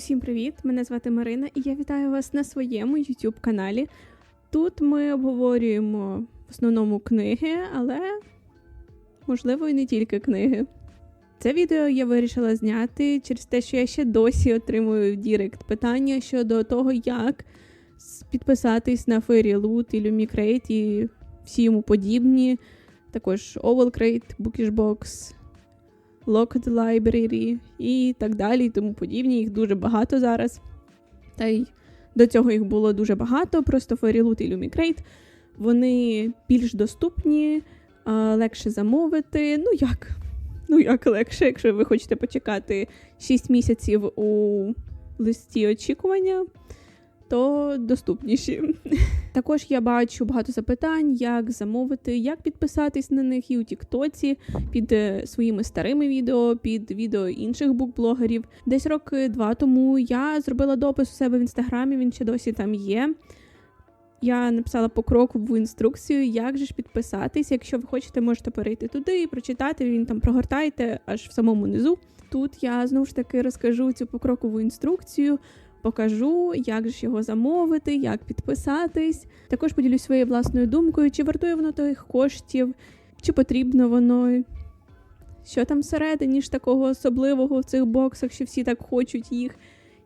Усім привіт! Мене звати Марина, і я вітаю вас на своєму YouTube каналі. Тут ми обговорюємо в основному книги, але можливо і не тільки книги. Це відео я вирішила зняти через те, що я ще досі отримую в Дірект питання щодо того, як підписатись на Fairy Loot і LumiCrate і всі йому подібні. Також Ovalcrate, Bookishbox, Locked Library і так далі, і тому подібні. Їх дуже багато зараз. Та й до цього їх було дуже багато. Просто Fairyloot і LumiCrate. Вони більш доступні, легше замовити. Ну як? Ну як легше, якщо ви хочете почекати 6 місяців у листі очікування, то доступніші. Також я бачу багато запитань, як замовити, як підписатись на них і у Тіктоці під е, своїми старими відео, під відео інших букблогерів. Десь роки два тому я зробила допис у себе в інстаграмі, він ще досі там є. Я написала покрокову інструкцію, як же ж підписатись. Якщо ви хочете, можете перейти туди і прочитати. Він там прогортайте аж в самому низу. Тут я знову ж таки розкажу цю покрокову інструкцію, покажу, як ж його замовити, як підписатись. Також поділюсь своєю власною думкою, чи вартує воно тих коштів, чи потрібно воно. Що там всередині ж такого особливого в цих боксах, що всі так хочуть їх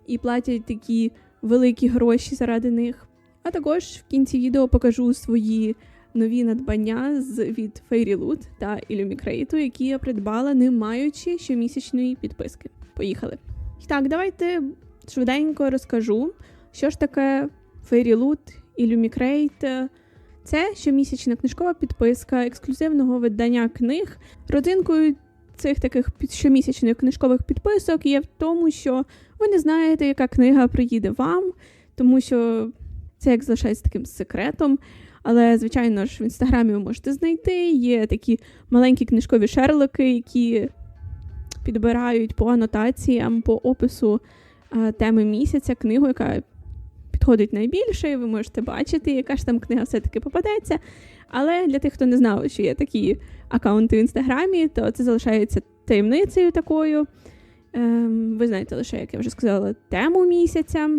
і платять такі великі гроші заради них. А також в кінці відео покажу свої нові надбання з від Fairyloot та Illumicrate, які я придбала, не маючи щомісячної підписки. Поїхали. Так, давайте швиденько розкажу, що ж таке Fairyloot, Illumicrate. Це щомісячна книжкова підписка ексклюзивного видання книг. Родинкою цих таких щомісячних книжкових підписок є в тому, що ви не знаєте, яка книга приїде вам, тому що це як залишається таким секретом. Але, звичайно ж, в інстаграмі ви можете знайти. Є такі маленькі книжкові шерлоки, які підбирають по анотаціям, по опису теми місяця, книгу, яка підходить найбільше, і ви можете бачити, яка ж там книга все-таки попадеться. Але для тих, хто не знав, що є такі аккаунти в інстаграмі, то це залишається таємницею такою. Ем, ви знаєте лише, як я вже сказала, тему місяця.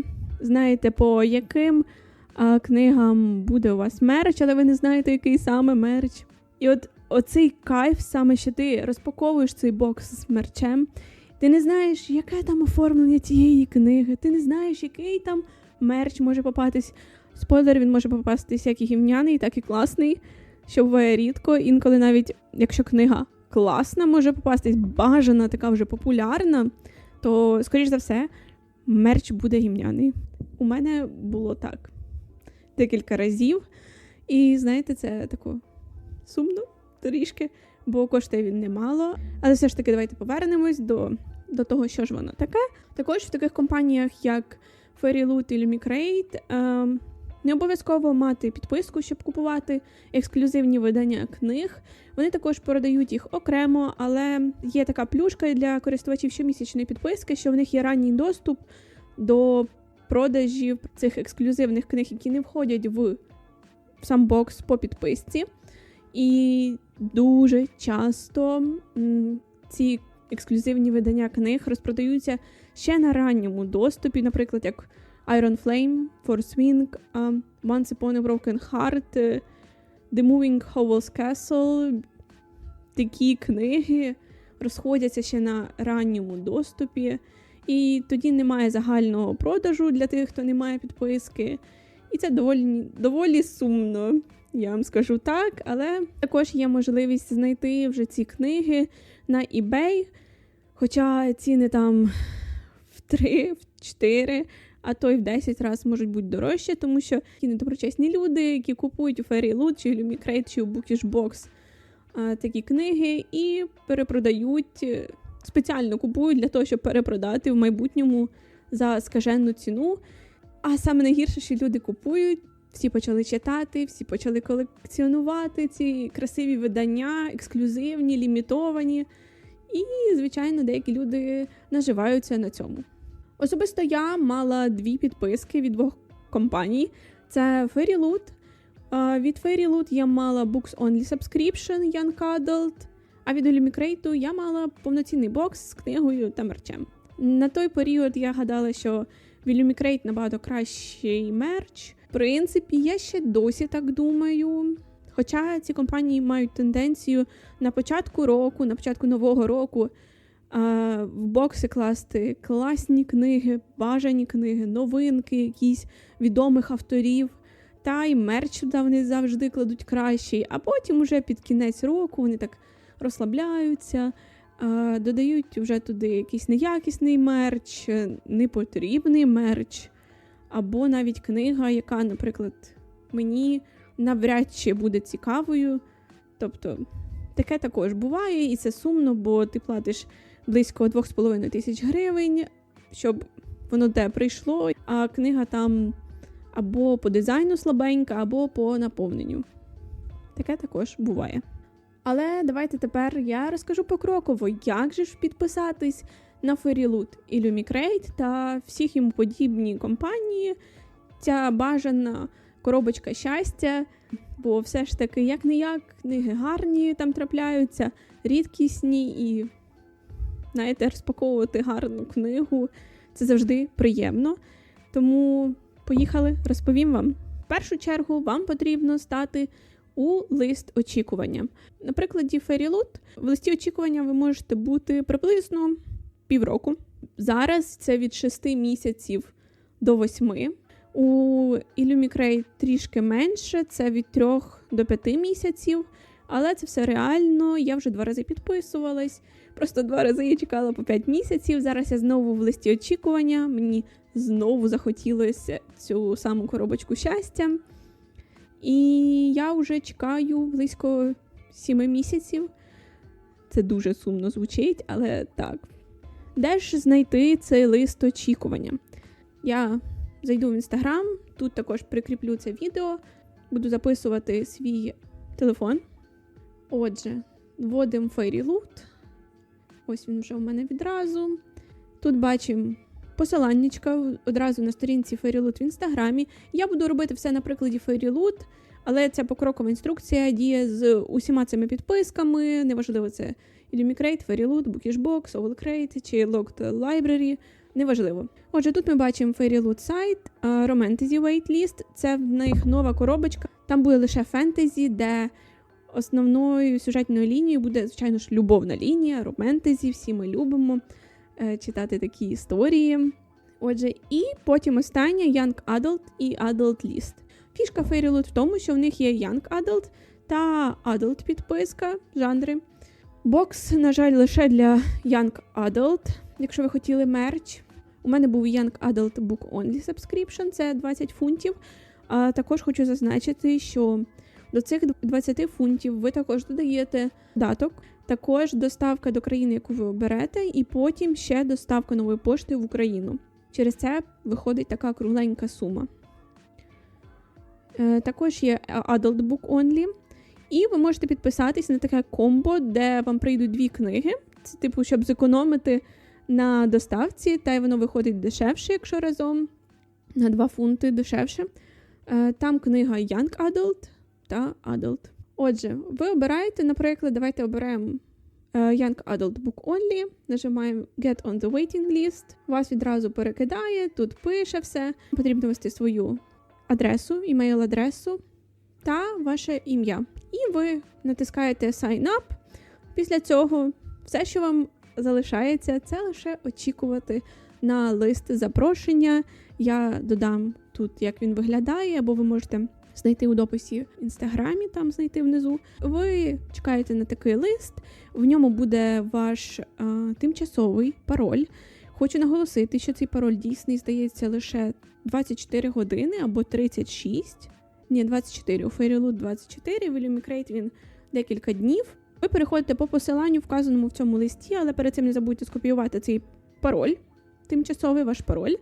Знаєте, по яким а, книгам буде у вас мерч, але ви не знаєте, який саме мерч. І от оцей кайф, саме що ти розпаковуєш цей бокс з мерчем, ти не знаєш, яке там оформлення цієї книги, ти не знаєш, який там мерч може попатись. Спойлер, він може попастись як і гімняний, так і класний, що буває рідко. Інколи навіть якщо книга класна, може попастись бажана, така вже популярна, то, скоріш за все, мерч буде гімняний. У мене було так декілька разів. І знаєте, це тако сумно трішки, бо коштує він немало. Але все ж таки, давайте повернемось до, до того, що ж воно таке. Також в таких компаніях, як Fairyloot і LumiCrate, ем, не обов'язково мати підписку, щоб купувати ексклюзивні видання книг. Вони також продають їх окремо, але є така плюшка для користувачів щомісячної підписки, що в них є ранній доступ до продажів цих ексклюзивних книг, які не входять в сам бокс по підписці. І дуже часто ці ексклюзивні видання книг розпродаються ще на ранньому доступі, наприклад, як Iron Flame, Force Wing, Once Upon a Broken Heart, е, The Moving Howell's Castle. Такі книги розходяться ще на ранньому доступі. І тоді немає загального продажу для тих, хто не має підписки. І це доволі, доволі сумно, я вам скажу так. Але також є можливість знайти вже ці книги на eBay, хоча ціни там в 3, в 4, а то й в 10 разів можуть бути дорожче, тому що ті недоброчесні люди, які купують у Fairyloot, чи LumiCrate, чи у Bookishbox такі книги і перепродають, е, спеціально купують для того, щоб перепродати в майбутньому за скажену ціну. А саме найгірше, що люди купують, всі почали читати, всі почали колекціонувати ці красиві видання, ексклюзивні, лімітовані. І, звичайно, деякі люди наживаються на цьому. Особисто я мала дві підписки від двох компаній: це Fairyloot. Від Fairyloot я мала Books Only Subscription Young Adult, а від LumiCrate я мала повноцінний бокс з книгою та мерчем. На той період я гадала, що в Illumicrate набагато кращий мерч. Принципі, я ще досі так думаю. Хоча ці компанії мають тенденцію на початку року, на початку нового року в бокси класти класні книги, бажані книги, новинки, якісь відомих авторів. Та й мерч вони завжди кладуть кращий, а потім уже під кінець року вони так розслабляються, додають вже туди якийсь неякісний мерч, непотрібний мерч, або навіть книга, яка, наприклад, мені навряд чи буде цікавою. Тобто таке також буває, і це сумно, бо ти платиш близько 2,5 тисяч гривень, щоб воно те прийшло, а книга там або по дизайну слабенька, або по наповненню. Таке також буває. Але давайте тепер я розкажу покроково, як же ж підписатись на Fairyloot і Lumicrate та всіх йому подібні компанії. Ця бажана коробочка щастя, бо все ж таки, як не як, книги гарні там трапляються, рідкісні і знаєте, розпаковувати гарну книгу це завжди приємно. Тому поїхали, розповім вам. В першу чергу вам потрібно стати у лист очікування. На прикладі Fairyloot в листі очікування ви можете бути приблизно півроку. Зараз це від 6 місяців до 8. У Illumicrate трішки менше, це від 3 до 5 місяців, але це все реально. Я вже два рази підписувалась. Просто два рази я чекала по 5 місяців. Зараз я знову в листі очікування. Мені знову захотілося цю саму коробочку щастя. І я вже чекаю близько 7 місяців. Це дуже сумно звучить, але так. Де ж знайти цей лист очікування? Я зайду в інстаграм, тут також прикріплю це відео, буду записувати свій телефон. Отже, вводимо Fairyloot. Ось він вже у мене відразу. Тут бачимо посиланнячка одразу на сторінці Fairyloot в інстаграмі. Я буду робити все на прикладі Fairyloot, але ця покрокова інструкція діє з усіма цими підписками. Неважливо, це Illumicrate, Fairyloot, Bookishbox, Owlcrate чи Locked Library. Неважливо. Отже, тут ми бачимо Fairyloot сайт, Romantasy Waitlist. Це в них нова коробочка. Там буде лише фентезі, де основною сюжетною лінією буде, звичайно ж, любовна лінія, романтезі. Всі ми любимо е, читати такі історії. Отже, і потім останнє Young Adult і Adult List. Фішка Fairyloot в тому, що в них є Young Adult та Adult підписка, жанри. Бокс, на жаль, лише для Young Adult, якщо ви хотіли мерч. У мене був Young Adult Book Only Subscription, це 20 фунтів. А також хочу зазначити, що до цих 20 фунтів ви також додаєте даток, також доставка до країни, яку ви оберете, і потім ще доставка нової пошти в Україну. Через це виходить така кругленька сума. Е, також є Adult Book Only. І ви можете підписатись на таке комбо, де вам прийдуть дві книги. Це, типу, щоб зекономити на доставці, та й воно виходить дешевше, якщо разом на 2 фунти дешевше. Е, там книга Young Adult та Adult. Отже, ви обираєте, наприклад, давайте оберемо е, Young Adult Book Only, нажимаємо Get on the Waiting List, вас відразу перекидає, тут пише все. Потрібно ввести свою адресу, імейл-адресу та ваше ім'я. І ви натискаєте Sign Up. Після цього все, що вам залишається, це лише очікувати на лист запрошення. Я додам тут, як він виглядає, або ви можете знайти у дописі в інстаграмі, там знайти внизу. Ви чекаєте на такий лист, в ньому буде ваш а, тимчасовий пароль. Хочу наголосити, що цей пароль дійсний здається лише 24 години або 36. Ні, 24. У Fairyloot 24, в Illumicrate він декілька днів. Ви переходите по посиланню, вказаному в цьому листі, але перед цим не забудьте скопіювати цей пароль, тимчасовий ваш пароль.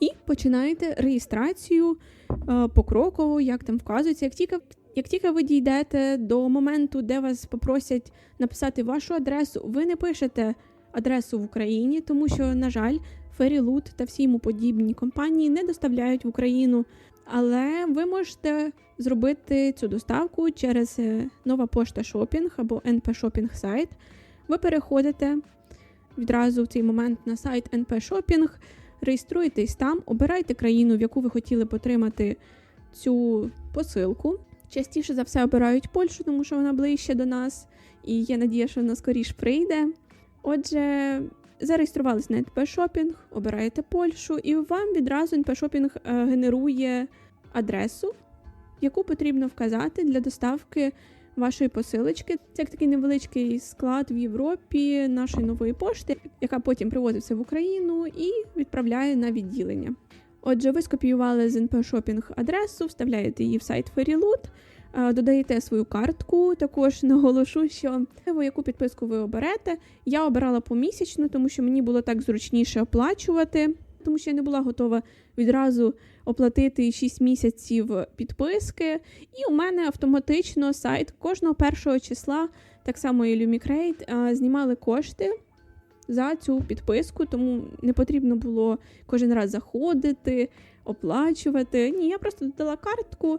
І починаєте реєстрацію е, покроково, як там вказується. Як тільки як тільки ви дійдете до моменту, де вас попросять написати вашу адресу, ви не пишете адресу в Україні, тому що, на жаль, Fairyloot та всі йому подібні компанії не доставляють в Україну. Але ви можете зробити цю доставку через е, нова пошта шопінг або НП Шопінг сайт. Ви переходите відразу в цей момент на сайт NP Shopping, реєструєтесь там, обирайте країну, в яку ви хотіли б отримати цю посилку. Частіше за все обирають Польщу, тому що вона ближче до нас, і є надія, що вона скоріш прийде. Отже, зареєструвались на NP Shopping, обираєте Польщу, і вам відразу NP Shopping е, генерує адресу, яку потрібно вказати для доставки вашої посилочки. Це як такий невеличкий склад в Європі нашої нової пошти, яка потім привозиться в Україну і відправляє на відділення. Отже, ви скопіювали з NP Shopping адресу, вставляєте її в сайт Fairyloot, е, додаєте свою картку. Також наголошу, що яку підписку ви оберете. Я обирала помісячну, тому що мені було так зручніше оплачувати, тому що я не була готова відразу оплатити 6 місяців підписки. І у мене автоматично сайт кожного першого числа, так само і Lumicrate, е, знімали кошти за цю підписку, тому не потрібно було кожен раз заходити, оплачувати. Ні, я просто додала картку, е,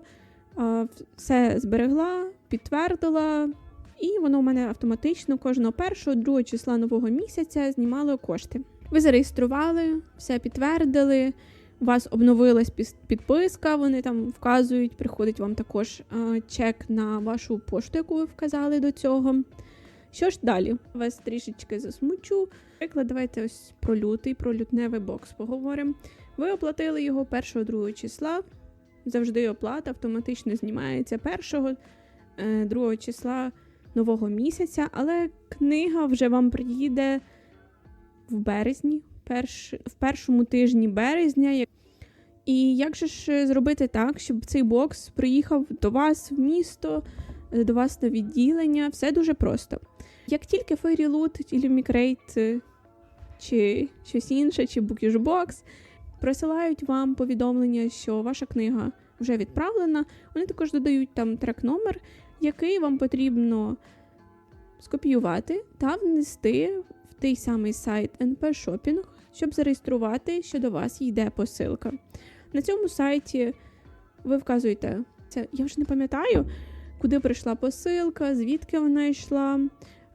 все зберегла, підтвердила. І воно у мене автоматично кожного першого, другого числа нового місяця знімало кошти. Ви зареєстрували, все підтвердили у вас обновилась підписка, вони там вказують, приходить вам також чек на вашу пошту, яку ви вказали до цього. Що ж далі? Вас трішечки засмучу. Наприклад, давайте ось про лютий, про лютневий бокс поговоримо. Ви оплатили його 1-2 числа. Завжди оплата автоматично знімається 1-2 числа нового місяця, але книга вже вам приїде в березні, перш, в першому тижні березня. І як же ж зробити так, щоб цей бокс приїхав до вас в місто, е, до вас на відділення? Все дуже просто. Як тільки Fairyloot, чи Lumicrate, чи щось інше, чи Bookishbox присилають вам повідомлення, що ваша книга вже відправлена, вони також додають там трек-номер, який вам потрібно скопіювати та внести в той самий сайт NP Shopping, щоб зареєструвати, що до вас йде посилка. На цьому сайті ви вказуєте це, я вже не пам'ятаю, куди прийшла посилка, звідки вона йшла.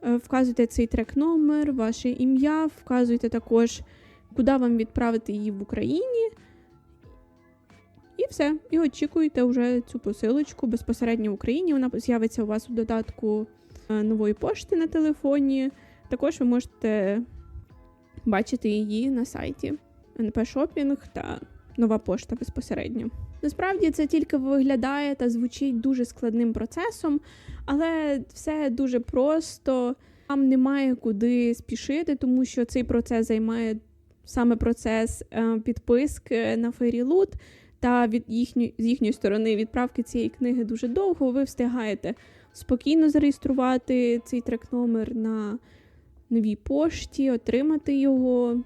Е, Вказуєте цей трек-номер, ваше ім'я, вказуєте також, куди вам відправити її в Україні. І все. І очікуєте вже цю посилочку безпосередньо в Україні. Вона з'явиться у вас у додатку е, нової пошти на телефоні. Також ви можете бачити її на сайті NP Shopping та нова пошта безпосередньо. Насправді це тільки виглядає та звучить дуже складним процесом, але все дуже просто. Вам немає куди спішити, тому що цей процес займає саме процес е, підписки на Fairyloot, та від їхньої з їхньої сторони відправки цієї книги дуже довго. Ви встигаєте спокійно зареєструвати цей трек-номер на новій пошті, отримати його.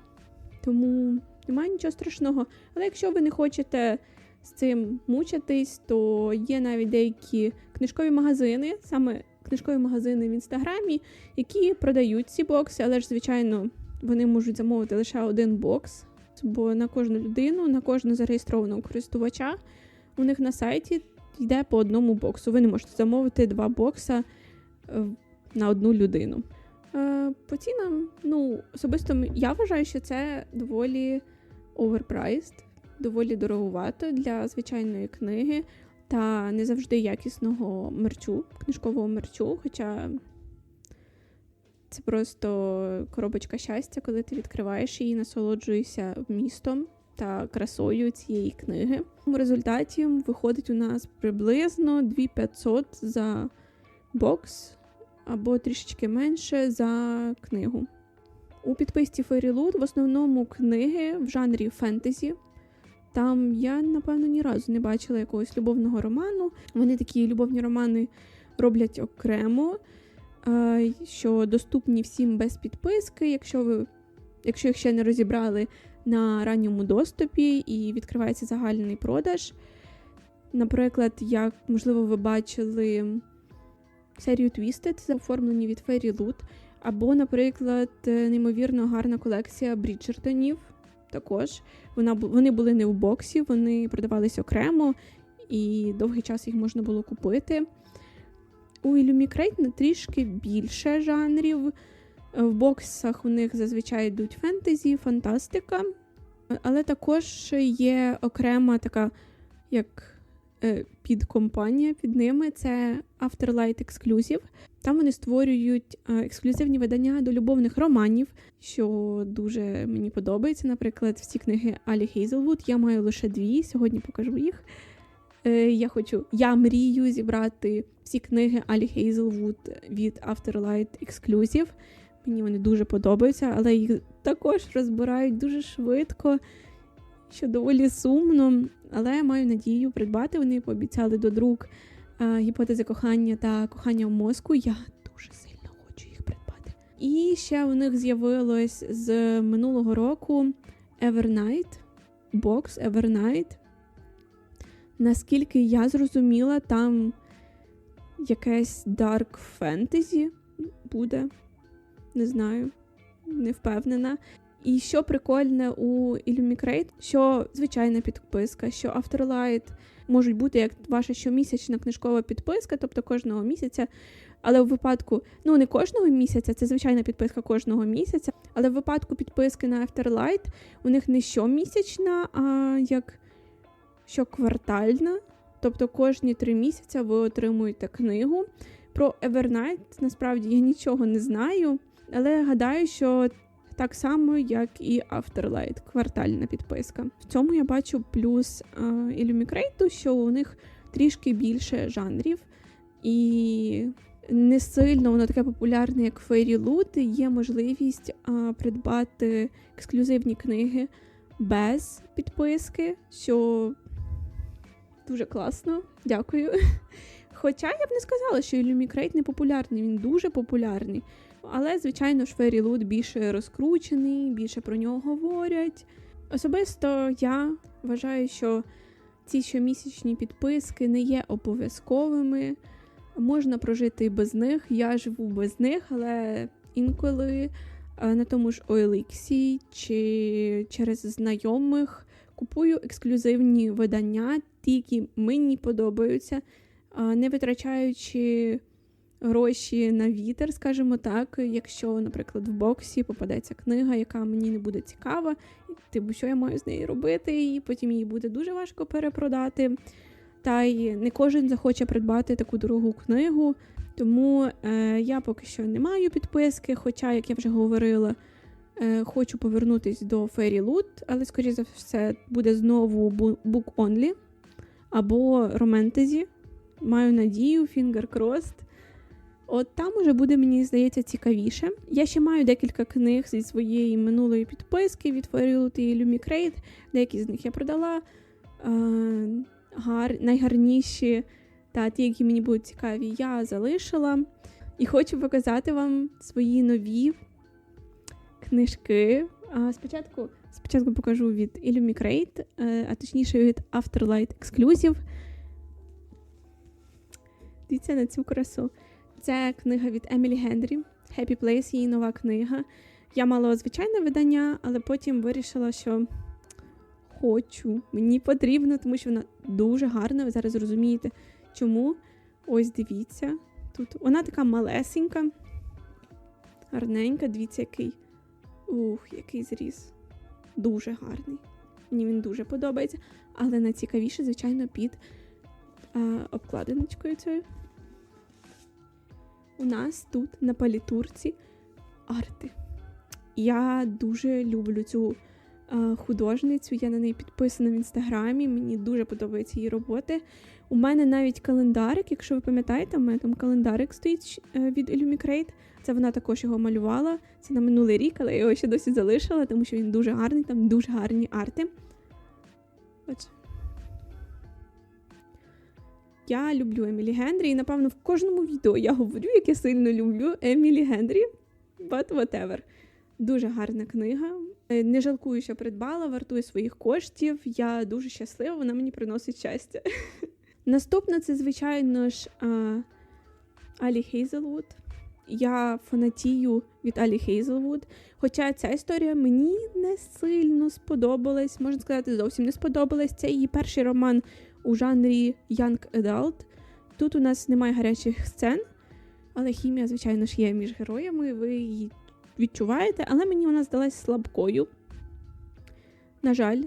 Тому немає нічого страшного. Але якщо ви не хочете з цим мучитись, то є навіть деякі книжкові магазини, саме книжкові магазини в інстаграмі, які продають ці бокси, але ж, звичайно, вони можуть замовити лише один бокс, бо на кожну людину, на кожного зареєстрованого користувача у них на сайті йде по одному боксу. Ви не можете замовити два бокса е, на одну людину. Е, По цінам, ну, особисто я вважаю, що це доволі overpriced, доволі дороговато для звичайної книги та не завжди якісного мерчу, книжкового мерчу. Хоча це просто коробочка щастя, коли ти відкриваєш її, насолоджуєшся містом та красою цієї книги. У результаті виходить у нас приблизно 2500 за бокс або трішечки менше за книгу. У підписці Fairyloot в основному книги в жанрі фентезі. Там я, напевно, ні разу не бачила якогось любовного роману. Вони такі любовні романи роблять окремо, що доступні всім без підписки, якщо ви, якщо їх ще не розібрали на ранньому доступі і відкривається загальний продаж. Наприклад, як, можливо, ви бачили серію Twisted, оформлені від Fairyloot, або, наприклад, е, неймовірно гарна колекція Бріджертонів. Також вона вони були не в боксі, вони продавались окремо, і довгий час їх можна було купити. У Illumicrate на трішки більше жанрів. В боксах у них зазвичай йдуть фентезі, фантастика, але також є окрема така, як е, підкомпанія під ними це Afterlight Exclusive. Там вони створюють е, ексклюзивні видання до любовних романів, що дуже мені подобається. Наприклад, всі книги Алі Хейзелвуд. Я маю лише дві, сьогодні покажу їх. Е, Я хочу, я мрію зібрати всі книги Алі Хейзелвуд від Afterlight Exclusive. Мені вони дуже подобаються, але їх також розбирають дуже швидко, що доволі сумно. Але маю надію придбати. Вони пообіцяли до друк гіпотези кохання та кохання в мозку. Я дуже сильно хочу їх придбати. І ще у них з'явилось з минулого року Evernight, бокс Evernight. Наскільки я зрозуміла, там якесь Dark Fantasy буде. Не знаю, не впевнена. І що прикольне у Illumicrate, що звичайна підписка, що Afterlight можуть бути як ваша щомісячна книжкова підписка, тобто кожного місяця. Але в випадку, ну не кожного місяця, це звичайна підписка кожного місяця. Але в випадку підписки на Afterlight у них не щомісячна, а як щоквартальна. Тобто кожні три місяці ви отримуєте книгу. Про Evernight насправді я нічого не знаю, але гадаю, що так само, як і Afterlight, квартальна підписка. В цьому я бачу плюс Illumicrate, що у них трішки більше жанрів, і не сильно воно таке популярне, як Fairy Loot. Є можливість а, придбати ексклюзивні книги без підписки, що дуже класно. Дякую. Хоча я б не сказала, що Illumicrate не популярний, він дуже популярний. Але, звичайно ж, Fairy Loot більше розкручений, більше про нього говорять. Особисто я вважаю, що ці щомісячні підписки не є обов'язковими. Можна прожити і без них. Я живу без них, але інколи е, на тому ж OLX чи через знайомих купую ексклюзивні видання, ті, які мені подобаються, не витрачаючи гроші на вітер, скажімо так. Якщо, наприклад, в боксі попадеться книга, яка мені не буде цікава, типу, що я маю з нею робити, і потім її буде дуже важко перепродати. Та й не кожен захоче придбати таку дорогу книгу. Тому е, я поки що не маю підписки, хоча, як я вже говорила, е, хочу повернутися до Fairy Loot, але, скоріше за все, буде знову Book Only або Романтезі. Маю надію, crossed. От там уже буде, мені здається, цікавіше. Я ще маю декілька книг зі своєї минулої підписки від Fairyloot і Lumicrate. Деякі з них я продала. Гар... Найгарніші та ті, які мені будуть цікаві, я залишила. І хочу показати вам свої нові книжки. Спочатку спочатку покажу від Illumicrate, е, а точніше від Afterlight Exclusive. Дивіться на цю красу. Це книга від Емілі Генрі. Happy Place, її нова книга. Я мала звичайне видання, але потім вирішила, що хочу, мені потрібно, тому що вона дуже гарна. Ви зараз розумієте, чому. Ось дивіться. Тут вона така малесенька, гарненька, дивіться, який. Ух, який зріз. Дуже гарний. Мені він дуже подобається. Але найцікавіше, звичайно, під а, обкладиночкою цією. У нас тут на палітурці арти. Я дуже люблю цю е, художницю, я на неї підписана в інстаграмі, мені дуже подобаються її роботи. У мене навіть календарик, якщо ви пам'ятаєте, у мене там календарик стоїть е, від Illumicrate. Це вона також його малювала. Це на минулий рік, але я його ще досі залишила, тому що він дуже гарний, там дуже гарні арти. Ось. Я люблю Емілі Генрі, і напевно в кожному відео я говорю, як я сильно люблю Емілі Генрі. But whatever. Дуже гарна книга. Е, Не жалкую, що придбала, вартує своїх коштів. Я дуже щаслива, вона мені приносить щастя. Наступна це, звичайно ж, Алі Хейзелвуд. Я фанатію від Алі Хейзелвуд. Хоча ця історія мені не сильно сподобалась, можна сказати, зовсім не сподобалась. Це її перший роман у жанрі Young Adult. Тут у нас немає гарячих сцен, але хімія, звичайно ж, є між героями. Ви її відчуваєте, але мені вона здалась слабкою. На жаль,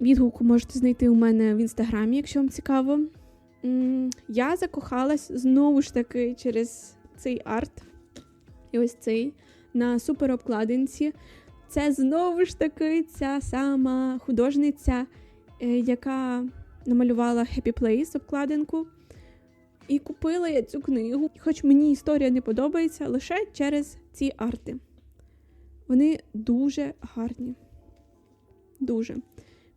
відгук можете знайти у мене в інстаграмі, якщо вам цікаво. Я закохалась знову ж таки через цей арт. І ось цей на суперобкладинці. Це знову ж таки ця сама художниця, е, яка намалювала Happy Place обкладинку. І купила я цю книгу, хоч мені історія не подобається лише через ці арти. Вони дуже гарні. Дуже.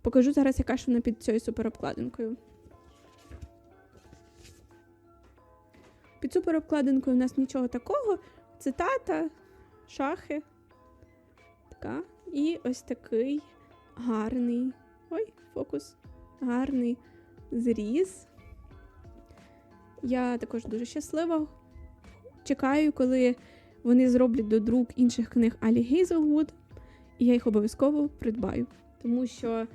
Покажу зараз, яка ж вона під цією суперобкладинкою. Під суперобкладинкою у нас нічого такого. Цитата, шахи. Така. І ось такий гарний. Ой, фокус. Гарний зріз. Я також дуже щаслива. Чекаю, коли вони зроблять до друк інших книг Алі Гейзелвуд, і я їх обов'язково придбаю. Тому що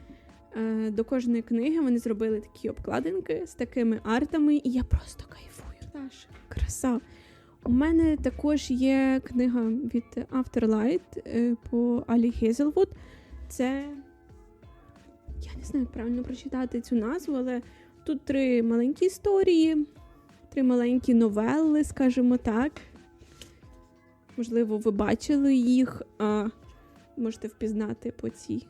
е, до кожної книги вони зробили такі обкладинки з такими артами, і я просто кайфую. Саш, краса. У мене також є книга від Afterlight е, по Алі Гейзелвуд. Це. Я не знаю, як правильно прочитати цю назву, але тут три маленькі історії, три маленькі новели, скажімо так. Можливо, ви бачили їх, а можете впізнати по цій,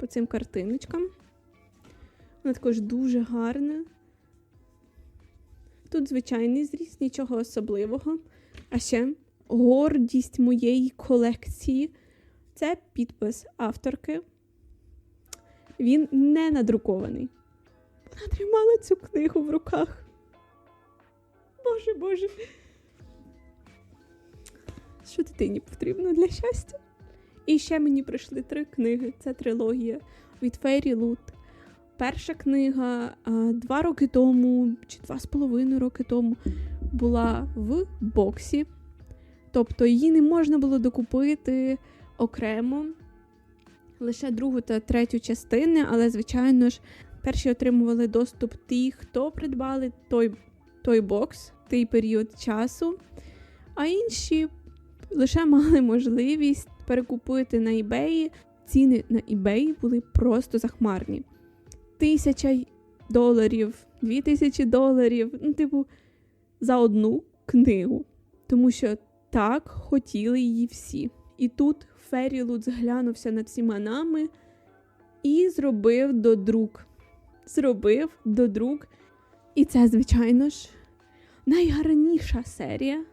по цим картиночкам. Вона також дуже гарна. Тут звичайний зріз, нічого особливого. А ще гордість моєї колекції це підпис авторки. Він не надрукований. Вона тримала цю книгу в руках. Боже Боже. Що дитині потрібно для щастя? І ще мені прийшли три книги. Це трилогія від Фейрі Лут. Перша книга два роки тому, чи два з половиною роки тому, була в боксі. Тобто її не можна було докупити окремо лише другу та третю частини, але, звичайно ж, перші отримували доступ ті, хто придбали той, той бокс, той період часу, а інші лише мали можливість перекупити на eBay. Ціни на eBay були просто захмарні. Тисяча доларів, дві тисячі доларів, ну, типу, за одну книгу. Тому що так хотіли її всі. І тут Фері Лут зглянувся над всіма нами і зробив додрук. Зробив додрук. І це, звичайно ж, найгарніша серія.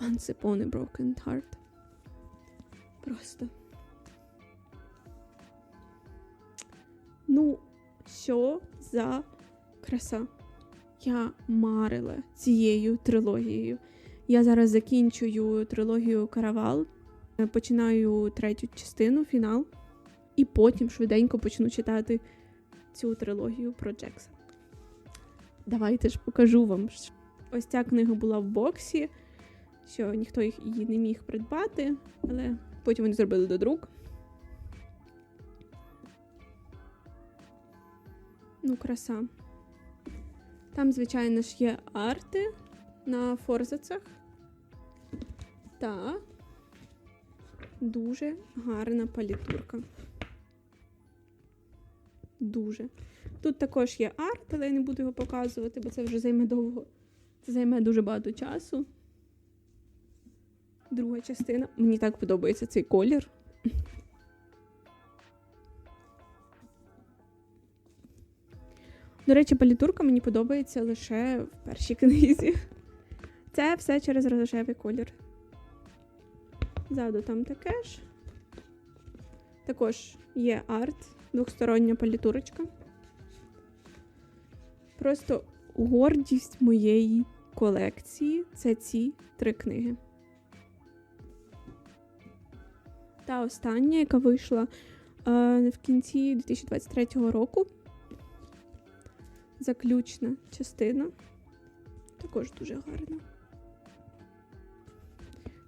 Once upon broken heart. Просто. Ну, що за краса? Я марила цією трилогією. Я зараз закінчую трилогію Каравал, е, починаю третю частину, фінал, і потім швиденько почну читати цю трилогію про Джекса. Давайте ж покажу вам. Ось ця книга була в боксі, що ніхто їх її не міг придбати, але потім вони зробили додрук. Ну, краса. Там, звичайно ж, є арти на форзацах. Та дуже гарна палітурка. Дуже. Тут також є арт, але я не буду його показувати, бо це вже займе довго. Це займе дуже багато часу. Друга частина. Мені так подобається цей колір. До речі, палітурка мені подобається лише в першій книзі. Це все через рожевий колір. Ззаду там таке ж. Також є арт, двохстороння палітурочка. Просто гордість моєї колекції це ці три книги. Та остання, яка вийшла е, в кінці 2023 року. Заключна частина. Також дуже гарна.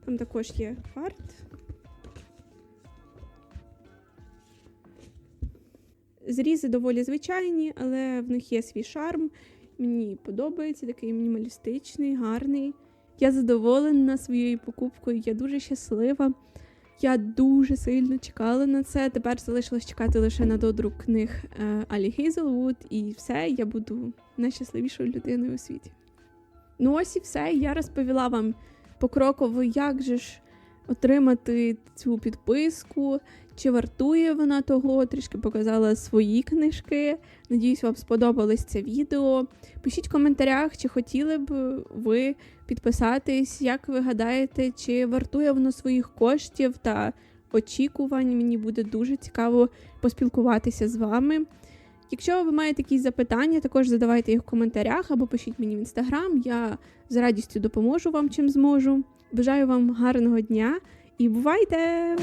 Там також є арт. Зрізи доволі звичайні, але в них є свій шарм. Мені подобається такий мінімалістичний, гарний. Я задоволена своєю покупкою, я дуже щаслива. Я дуже сильно чекала на це. Тепер залишилось чекати лише на додрук книг е, Алі Гейзелвуд, і все, я буду найщасливішою людиною у світі. Ну ось і все. Я розповіла вам покроково, як же ж отримати цю підписку, чи вартує вона того, трішки показала свої книжки. Надіюсь, вам сподобалось це відео. Пишіть в коментарях, чи хотіли б ви підписатись, як ви гадаєте, чи вартує воно своїх коштів та очікувань. Мені буде дуже цікаво поспілкуватися з вами. Якщо ви маєте якісь запитання, також задавайте їх в коментарях або пишіть мені в інстаграм. Я з радістю допоможу вам чим зможу. Бажаю вам гарного дня і бувайте!